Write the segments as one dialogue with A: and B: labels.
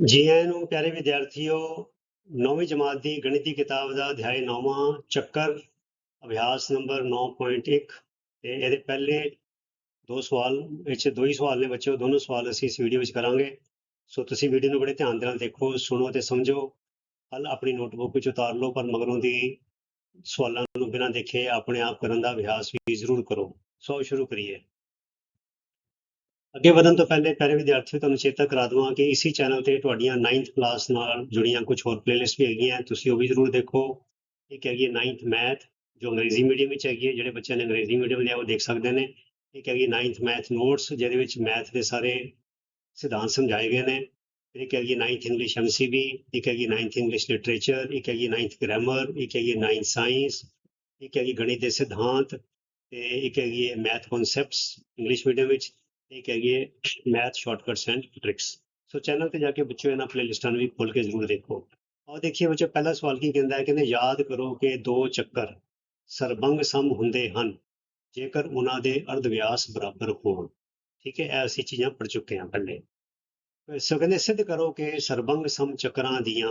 A: ਜੀ ਆਇਆਂ ਨੂੰ ਪਿਆਰੇ ਵਿਦਿਆਰਥੀਓ, ਨੌਵੀਂ ਜਮਾਤ ਦੀ ਗਣਿਤੀ ਕਿਤਾਬ ਦਾ ਅਧਿਆਇ 9ਵਾਂ ਚੱਕਰ, ਅਭਿਆਸ ਨੰਬਰ 9.1 ਤੇ ਇਹਦੇ ਪਹਿਲੇ ਦੋ ਸਵਾਲ, ਵਿੱਚ ਦੋ ਹੀ ਸਵਾਲ ਨੇ ਬੱਚਿਓ, ਦੋਨੋਂ ਸਵਾਲ ਅਸੀਂ ਇਸ ਵੀਡੀਓ ਵਿੱਚ ਕਰਾਂਗੇ। ਸੋ ਤੁਸੀਂ ਵੀਡੀਓ ਨੂੰ ਬੜੇ ਧਿਆਨ ਦੇ ਨਾਲ ਦੇਖੋ, ਸੁਣੋ ਤੇ ਸਮਝੋ। ਹਲ ਆਪਣੀ ਨੋਟਬੁੱਕ ਵਿੱਚ ਉਤਾਰ ਲਓ, ਪਰ ਮਗਰੋਂ ਦੀ ਸਵਾਲਾਂ ਨੂੰ ਬਿਨਾਂ ਦੇਖੇ ਆਪਣੇ ਆਪ ਕਰਨ ਦਾ ਅਭਿਆਸ ਵੀ ਜ਼ਰੂਰ ਕਰੋ। ਸੋ ਸ਼ੁਰੂ ਕਰੀਏ। ਅੱਗੇ ਵਧਣ ਤੋਂ ਪਹਿਲੇ ਪਿਆਰੇ ਵਿਦਿਆਰਥੀਓ, ਤੁਹਾਨੂੰ ਚੇਤਾ ਕਰਾ ਦਵਾਂ ਕਿ ਇਸੇ ਚੈਨਲ ਤੇ ਤੁਹਾਡੀਆਂ 9th ਕਲਾਸ ਨਾਲ ਜੁੜੀਆਂ ਕੁਝ ਹੋਰ ਪਲੇਲਿਸਟ ਵੀ ਹੈਗੀਆਂ। ਤੁਸੀਂ ਉਹ ਵੀ ਜ਼ਰੂਰ ਦੇਖੋ। ਇੱਕ ਹੈਗੀ 9th ਮੈਥ ਜੋ ਅੰਗਰੇਜ਼ੀ ਮੀਡੀਅਮ ਵਿੱਚ ਹੈਗੀ ਹੈ, ਜਿਹੜੇ ਬੱਚਿਆਂ ਨੇ ਅੰਗਰੇਜ਼ੀ ਮੀਡੀਅਮ ਲਿਆ, ਉਹ ਦੇਖ ਸਕਦੇ ਨੇ। ਇੱਕ ਹੈਗੀ 9th ਮੈਥ ਨੋਟਸ ਜਿਹਦੇ ਵਿੱਚ ਮੈਥ ਦੇ ਸਾਰੇ ਸਿਧਾਂਤ ਸਮਝਾਏ ਗਏ ਨੇ। ਫਿਰ ਇੱਕ ਹੈਗੀ 9th ਇੰਗਲਿਸ਼ ਐਮਸੀਬੀ ਇੱਕ ਹੈਗੀ 9th ਇੰਗਲਿਸ਼ ਲਿਟਰੇਚਰ ਇੱਕ ਹੈਗੀ 9th ਗ੍ਰਾਮਰ ਇੱਕ ਹੈਗੀ 9th ਸਾਇੰਸ ਇੱਕ ਹੈਗੀ ਗਣਿਤ ਦੇ ਸਿਧਾਂਤ, ਤੇ ਇੱਕ ਹੈਗੀ ਮੈਥ ਕਨਸੈਪਟਸ ਇੰਗਲਿਸ਼ ਮੀਡੀਅਮ ਵਿੱਚ। ਇੱਕ ਹੈਗੀ math shortcuts and tricks so channel ਤੇ ਜਾ ਕੇ ਬੱਚਿਓ ਇਹਨਾਂ ਪਲੇਲਿਸਟਾਂ ਨੂੰ ਵੀ ਖੋਲ ਕੇ ਜ਼ਰੂਰ ਦੇਖੋ। ਆਓ ਦੇਖੀਏ ਬੱਚੋ, ਪਹਿਲਾ ਸਵਾਲ ਕੀ ਕਹਿੰਦਾ ਹੈ? ਕਹਿੰਦੇ, ਯਾਦ ਕਰੋ ਕਿ ਦੋ ਚੱਕਰ ਸਰਬੰਗ ਸਮ ਹੁੰਦੇ ਹਨ, ਜੇਕਰ ਉਹਨਾਂ ਦੇ ਅਰਧ ਵਿਆਸ ਬਰਾਬਰ ਹੋਣ। ਠੀਕ ਹੈ, ਇਹ ਅਸੀਂ ਚੀਜ਼ਾਂ ਪੜ ਚੁੱਕੇ ਹਾਂ ਪਹਿਲੇ। ਸੋ ਕਹਿੰਦੇ, ਸਿੱਧ ਕਰੋ ਕਿ ਸਰਬੰਗ ਸਮ ਚੱਕਰਾਂ ਦੀਆਂ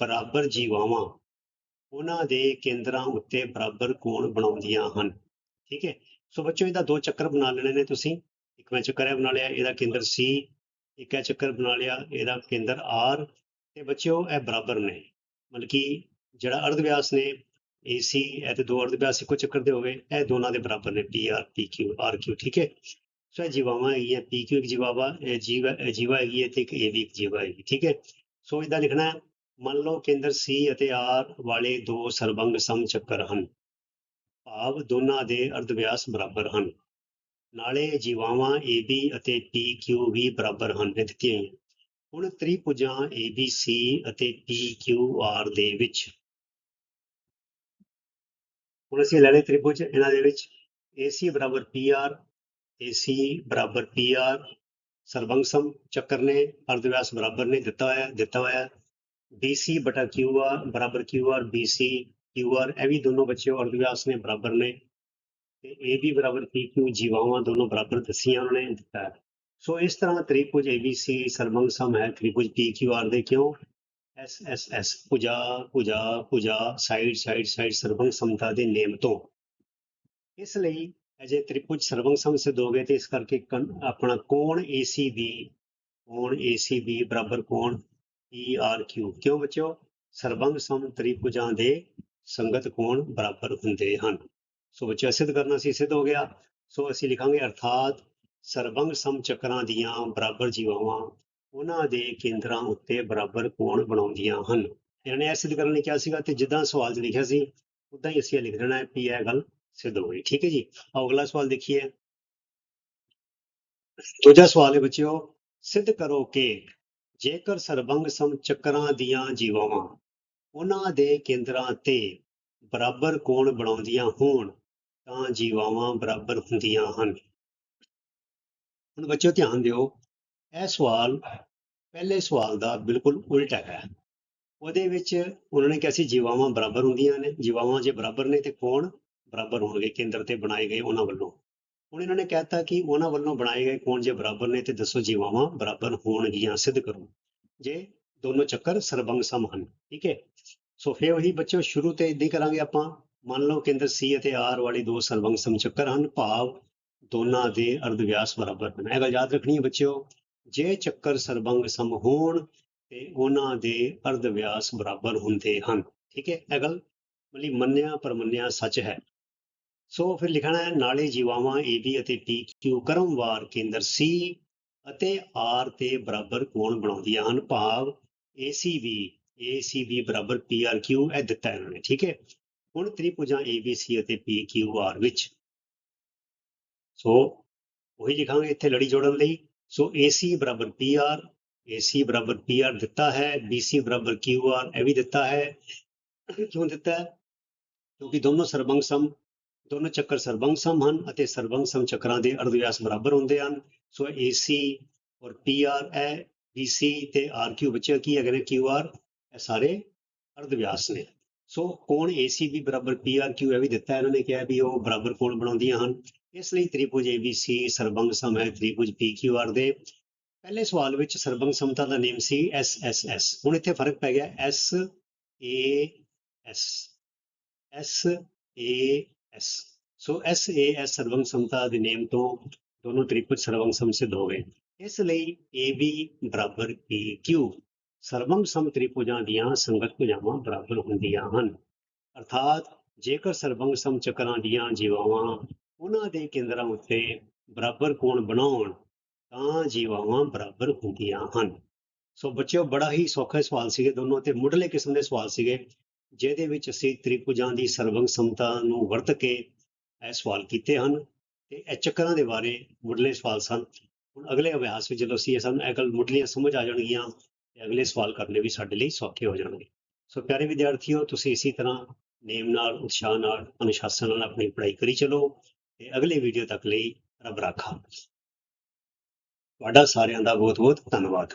A: ਬਰਾਬਰ ਜੀਵਾਵਾਂ ਉਹਨਾਂ ਦੇ ਕੇਂਦਰਾਂ ਉੱਤੇ ਬਰਾਬਰ ਕੋਣ ਬਣਾਉਂਦੀਆਂ ਹਨ? ਠੀਕ ਹੈ, ਸੋ ਬੱਚੋ ਇਹਦਾ ਦੋ ਚੱਕਰ ਬਣਾ ਲੈਣੇ ਨੇ ਤੁਸੀਂ। ਇੱਕ ਮੈਂ ਚੱਕਰ ਇਹ ਬਣਾ ਲਿਆ, ਇਹਦਾ ਕੇਂਦਰ C, ਇੱਕ ਇਹ ਚੱਕਰ ਬਣਾ ਲਿਆ, ਇਹਦਾ ਕੇਂਦਰ R ਤੇ ਬੱਚਿਓ ਇਹ ਬਰਾਬਰ ਨੇ। ਮਤਲਬ ਕਿ ਜਿਹੜਾ ਅਰਧ ਵਿਆਸ ਨੇ AC ਇਹ ਤੇ ਦੋ ਅਰਧ ਵਿਆਸ ਇੱਕੋ ਚੱਕਰ ਦੇ ਹੋਵੇ, ਇਹ ਦੋਨਾਂ ਦੇ ਬਰਾਬਰ ਨੇ PR PQ RQ ਠੀਕ ਹੈ? ਸੋ ਇਹ ਜੀਵਾਵਾਂ ਹੈਗੀਆਂ PQ ਇੱਕ ਜੀਵਾਵਾ, ਇਹ ਜੀਵਾ, ਇਹ ਹੈਗੀ ਹੈ ਤੇ ਇੱਕ ਇਹ ਵੀ ਇੱਕ ਜੀਵਾ ਹੈਗੀ, ਠੀਕ ਹੈ? ਸੋ ਇਹਦਾ ਲਿਖਣਾ ਮੰਨ ਲਓ ਕੇਂਦਰ C ਅਤੇ R ਵਾਲੇ ਦੋ ਸਰਬੰਗ ਸਮ ਚੱਕਰ ਹਨ। ਭਾਵ ਦੋਨਾਂ ਦੇ ਅਰਧ ਵਿਆਸ ਬਰਾਬਰ ਹਨ। ਨਾਲੇ ਜੀਵਾਵਾਂ AB ਅਤੇ PQ ਵੀ ਬਰਾਬਰ ਹਨ ਇਹ ਦਿੱਤੀਆਂ ਹੋਈਆਂ ਹੁਣ ਤ੍ਰਿਭੁਜਾਂ ABC ਅਤੇ PQR ਦੇ ਵਿੱਚ। ਹੁਣ ਅਸੀਂ ਲੈਣੇ ਲਏ ਤ੍ਰਿਭੁਜ ਇਹਨਾਂ ਦੇ ਵਿੱਚ। AC ਬਰਾਬਰ PR AC ਬਰਾਬਰ PR ਸਰਬੰਗ ਸਮ ਚੱਕਰ ਨੇ ਅਰਧ ਵਿਆਸ ਬਰਾਬਰ ਨੇ ਦਿੱਤਾ ਹੋਇਆ ਦਿੱਤਾ ਹੋਇਆ। BC ਬਟਾ QR ਬਰਾਬਰ QR BC QR ਇਹ ਵੀ ਦੋਨੋਂ ਬੱਚੇ ਅਰਧ ਵਿਆਸ ਨੇ, ਬਰਾਬਰ ਨੇ। ਤੇ ਇਹ ਵੀ ਬਰਾਬਰ PQ ਜੀਵਾਵਾਂ ਦੋਨੋਂ ਬਰਾਬਰ ਦੱਸੀਆਂ ਉਹਨਾਂ ਨੇ ਦਿੱਤਾ ਹੈ। ਸੋ ਇਸ ਤਰ੍ਹਾਂ ਤ੍ਰਿਭੁਜ ABC ਸਰਬੰਗ ਸਮ ਹੈ। ਤ੍ਰਿਭੁਜ PQR ਦੇ ਕਿਉਂ? SSS ਭੁਜਾ ਭੁਜਾ ਭੁਜਾ ਸਾਈਡ ਸਾਈਡ ਸਾਈਡ ਸਰਬੰਗ ਸਮਤਾ ਦੇ ਨੇਮ ਤੋਂ। ਇਸ ਲਈ ਅਜੇ ਤ੍ਰਿਭੁਜ ਸਰਬੰਗ ਸਮ ਸਿੱਧ ਹੋ ਗਏ ਤੇ ਇਸ ਕਰਕੇ ਕਨ- ਆਪਣਾ ਕੋਣ ACB ਕੋਣ ACB ਬਰਾਬਰ ਕੋਣ PRQ ਕਿਉਂ ਬੱਚਿਓ? ਸਰਬੰਗ ਸਮ ਤ੍ਰਿਭੁਜਾਂ ਦੇ ਸੰਗਤ ਕੋਣ ਬਰਾਬਰ ਹੁੰਦੇ ਹਨ। ਸੋ ਬੱਚਾ ਸਿੱਧ ਕਰਨਾ ਸੀ, ਸਿੱਧ ਹੋ ਗਿਆ। ਸੋ ਅਸੀਂ ਲਿਖਾਂਗੇ, ਅਰਥਾਤ ਸਰਬੰਗ ਸਮ ਚੱਕਰਾਂ ਦੀਆਂ ਬਰਾਬਰ ਜੀਵਾਵਾਂ, ਉਹਨਾਂ ਦੇ ਕੇਂਦਰਾਂ ਉੱਤੇ ਬਰਾਬਰ ਕੋਣ ਬਣਾਉਂਦੀਆਂ ਹਨ? ਇਹਨਾਂ ਨੇ ਇਹ ਸਿੱਧ ਕਰਨ ਲਈ ਕਿਹਾ ਸੀਗਾ ਤੇ ਜਿੱਦਾਂ ਸਵਾਲ 'ਚ ਲਿਖਿਆ ਸੀ, ਉਦਾਂ ਹੀ ਅਸੀਂ ਇਹ ਲਿਖ ਦੇਣਾ ਹੈ ਵੀ ਇਹ ਗੱਲ ਸਿੱਧ ਹੋ ਗਈ। ਠੀਕ ਹੈ ਜੀ? ਆਓ ਅਗਲਾ ਸਵਾਲ ਦੇਖੀਏ। ਦੂਜਾ ਸਵਾਲ ਹੈ ਬੱਚਿਓ, ਸਿੱਧ ਕਰੋ ਕਿ ਜੇਕਰ ਸਰਬੰਗ ਸਮ ਚੱਕਰਾਂ ਦੀਆਂ ਜੀਵਾਵਾਂ ਉਹਨਾਂ ਦੇ ਕੇਂਦਰਾਂ ਤੇ ਬਰਾਬਰ ਕੋਣ ਬਣਾਉਂਦੀਆਂ ਹੋਣ ਤਾਂ ਜੀਵਾਵਾਂ ਬਰਾਬਰ ਹੁੰਦੀਆਂ ਹਨ। ਹੁਣ ਬੱਚਿਓ ਧਿਆਨ ਦਿਓ, ਇਹ ਸਵਾਲ ਪਹਿਲੇ ਸਵਾਲ ਦਾ ਬਿਲਕੁਲ ਉਲਟਾ ਹੈ। ਉਹਦੇ ਵਿੱਚ ਉਹਨਾਂ ਨੇ ਕਿਹਾ ਸੀ ਜੀਵਾਵਾਂ ਬਰਾਬਰ ਹੁੰਦੀਆਂ ਨੇ। ਜੀਵਾਵਾਂ ਜੇ ਬਰਾਬਰ ਨੇ ਤੇ ਕੌਣ ਬਰਾਬਰ ਹੋਣਗੇ? ਕੇਂਦਰ ਤੇ ਬਣਾਏ ਗਏ ਉਹਨਾਂ ਵੱਲੋਂ। ਹੁਣ ਇਹਨਾਂ ਨੇ ਕਹਿਤਾ ਕਿ ਉਹਨਾਂ ਵੱਲੋਂ ਬਣਾਏ ਗਏ ਕੌਣ ਜੇ ਬਰਾਬਰ ਨੇ ਤੇ ਦੱਸੋ ਜੀਵਾਵਾਂ ਬਰਾਬਰ ਹੋਣਗੀਆਂ ਸਿੱਧ ਕਰੋ। ਜੇ ਦੋਨੋਂ ਚੱਕਰ ਸਰਬੰਗ ਸਮ ਹਨ, ਠੀਕ ਹੈ। ਸੋ ਫਿਰ ਉਹੀ ਬੱਚਿਓ ਸ਼ੁਰੂ ਤੇ ਇਦਾਂ ਹੀ ਕਰਾਂਗੇ ਆਪਾਂ। ਮੰਨ ਲਓ ਕੇਂਦਰ C ਅਤੇ R ਵਾਲੇ ਦੋ ਸਰਬੰਗ ਸਮ ਚੱਕਰ ਹਨ, ਭਾਵ ਦੋਨਾਂ ਦੇ ਅਰਧ ਵਿਆਸ ਬਰਾਬਰ ਹਨ। ਇਹ ਗੱਲ ਯਾਦ ਰੱਖਣੀ ਹੈ ਬੱਚਿਓ, ਜੇ ਚੱਕਰ ਸਰਬੰਗ ਸਮ ਹੋਣ ਤੇ ਉਹਨਾਂ ਦੇ ਅਰਧ ਵਿਆਸ ਬਰਾਬਰ ਹੁੰਦੇ ਹਨ। ਠੀਕ ਹੈ, ਇਹ ਗੱਲ ਮਤਲਬ ਮੰਨਿਆ ਪਰਮੰਨਿਆ ਸੱਚ ਹੈ। ਸੋ ਫਿਰ ਲਿਖਣਾ ਹੈ, ਨਾਲੇ ਜੀਵਾਵਾਂ AB ਅਤੇ PQ ਕਰਮਵਾਰ ਕੇਂਦਰ C ਅਤੇ R ਤੇ ਬਰਾਬਰ ਕੋਣ ਬਣਾਉਂਦੀਆਂ ਹਨ? ਭਾਵ ACB ACB ਬਰਾਬਰ PRQ ਇਹ ਦਿੱਤਾ ਇਹਨਾਂ ਨੇ। ਠੀਕ ਹੈ ਹੁਣ ਤ੍ਰਿਭੁਜਾਂ ABC ਅਤੇ PQR ਵਿੱਚ। ਸੋ ਉਹੀ ਲਿਖਾਂਗੇ ਇੱਥੇ ਲੜੀ ਜੋੜਨ ਲਈ। ਸੋ AC ਬਰਾਬਰ PR AC ਬਰਾਬਰ PR ਦਿੱਤਾ ਹੈ BC ਬਰਾਬਰ QR ਇਹ ਵੀ ਦਿੱਤਾ ਹੈ। ਕਿਉਂ ਦਿੱਤਾ ਹੈ? ਕਿਉਂਕਿ ਦੋਨੋਂ ਸਰਬੰਗ ਸਮ ਦੋਨੋਂ ਚੱਕਰ ਸਰਬੰਗ ਸਮ ਹਨ ਅਤੇ ਸਰਬੰਗ ਸਮ ਚੱਕਰਾਂ ਦੇ ਅਰਧ ਵਿਆਸ ਬਰਾਬਰ ਹੁੰਦੇ ਹਨ। ਸੋ AC ਔਰ PR ਹੈ BC ਤੇ RQ ਬੱਚੇ ਕੀ ਹੈਗੇ ਨੇ? QR ਇਹ ਸਾਰੇ ਅਰਧ ਵਿਆਸ ਨੇ। ਸੋ ਕੋਣ ਵੀ ਬਰਾਬਰ PRQ ਇਹ ਵੀ ਦਿੱਤਾ ਇਹਨਾਂ ਨੇ ਕਿਹਾ ਵੀ ਉਹ ਬਰਾਬਰ ਕੋਣ ਬਣਾਉਂਦੀਆਂ ਹਨ। ਇਸ ਲਈ ਤ੍ਰਿਭੁਜ ABC ਸਰਬੰਗ ਸਮ ਹੈ ਤ੍ਰਿਭੁਜ PQR ਦੇ। ਪਹਿਲੇ ਸਵਾਲ ਵਿੱਚ ਸਰਬੰਗ ਸਮਤਾ ਦਾ ਨੇਮ ਸੀ ਐਸ ਐਸ ਐਸ ਹੁਣ ਇੱਥੇ ਫ਼ਰਕ ਪੈ ਗਿਆ S A S S A S so S A S ਸਰਬੰਗ ਸਮਤਾ ਦੇ ਨੇਮ ਤੋਂ ਦੋਨੋਂ ਤ੍ਰਿਭੁਜ ਸਰਬੰਗ ਸਮ ਸਿੱਧ ਹੋ ਗਏ। ਇਸ ਲਈ ਏ ਬੀ ਬਰਾਬਰ ਪੀ ਕਿਊ ਸਰਬੰਗ ਸਮ ਤ੍ਰਿਭੁਜਾਂ ਦੀਆਂ ਸੰਗਤ ਭੁਜਾਵਾਂ ਬਰਾਬਰ ਹੁੰਦੀਆਂ ਹਨ। ਅਰਥਾਤ ਜੇਕਰ ਸਰਬੰਗ ਸਮ ਚੱਕਰਾਂ ਦੀਆਂ ਜੀਵਾਵਾਂ ਉਹਨਾਂ ਦੇ ਕੇਂਦਰਾਂ ਉੱਤੇ ਬਰਾਬਰ ਕੋਣ ਬਣਾਉਣ, ਤਾਂ ਜੀਵਾਵਾਂ ਬਰਾਬਰ ਹੁੰਦੀਆਂ ਹਨ। ਸੋ ਬੱਚਿਓ, ਬੜਾ ਹੀ ਸੌਖਾ ਸਵਾਲ ਸੀਗੇ ਦੋਨੋਂ ਤੇ ਮੁੱਢਲੇ ਕਿਸਮ ਦੇ ਸਵਾਲ ਸੀਗੇ, ਜਿਹਦੇ ਵਿੱਚ ਅਸੀਂ ਤ੍ਰਿਪੁਜਾਂ ਦੀ ਸਰਬੰਗ ਸਮਤਾ ਨੂੰ ਵਰਤ ਕੇ ਇਹ ਸਵਾਲ ਕੀਤੇ ਹਨ ਤੇ ਇਹ ਚੱਕਰਾਂ ਦੇ ਬਾਰੇ ਮੁੱਢਲੇ ਸਵਾਲ ਸਨ। ਹੁਣ ਅਗਲੇ ਅਭਿਆਸ ਵਿੱਚ ਜਦੋਂ ਅਸੀਂ ਇਹ ਸਾਨੂੰ, ਇਹ ਗੱਲ ਮੁੱਢਲੀਆਂ ਸਮਝ ਆ ਜਾਣਗੀਆਂ। ਤੇ ਅਗਲੇ ਸਵਾਲ ਕਰਨੇ ਵੀ ਸਾਡੇ ਲਈ ਸੌਖੇ ਹੋ ਜਾਣਗੇ। ਸੋ ਪਿਆਰੇ ਵਿਦਿਆਰਥੀਓ, ਤੁਸੀਂ ਇਸੇ ਤਰ੍ਹਾਂ ਨੇਮ ਨਾਲ, ਉਤਸ਼ਾਹ ਨਾਲ, ਅਨੁਸ਼ਾਸਨ ਨਾਲ ਆਪਣੀ ਪੜ੍ਹਾਈ ਕਰੀ ਚਲੋ ਤੇ ਅਗਲੇ ਵੀਡੀਓ ਤੱਕ ਲਈ ਰੱਬ ਰਾਖਾ। ਤੁਹਾਡਾ ਸਾਰਿਆਂ ਦਾ ਬਹੁਤ ਬਹੁਤ ਧੰਨਵਾਦ।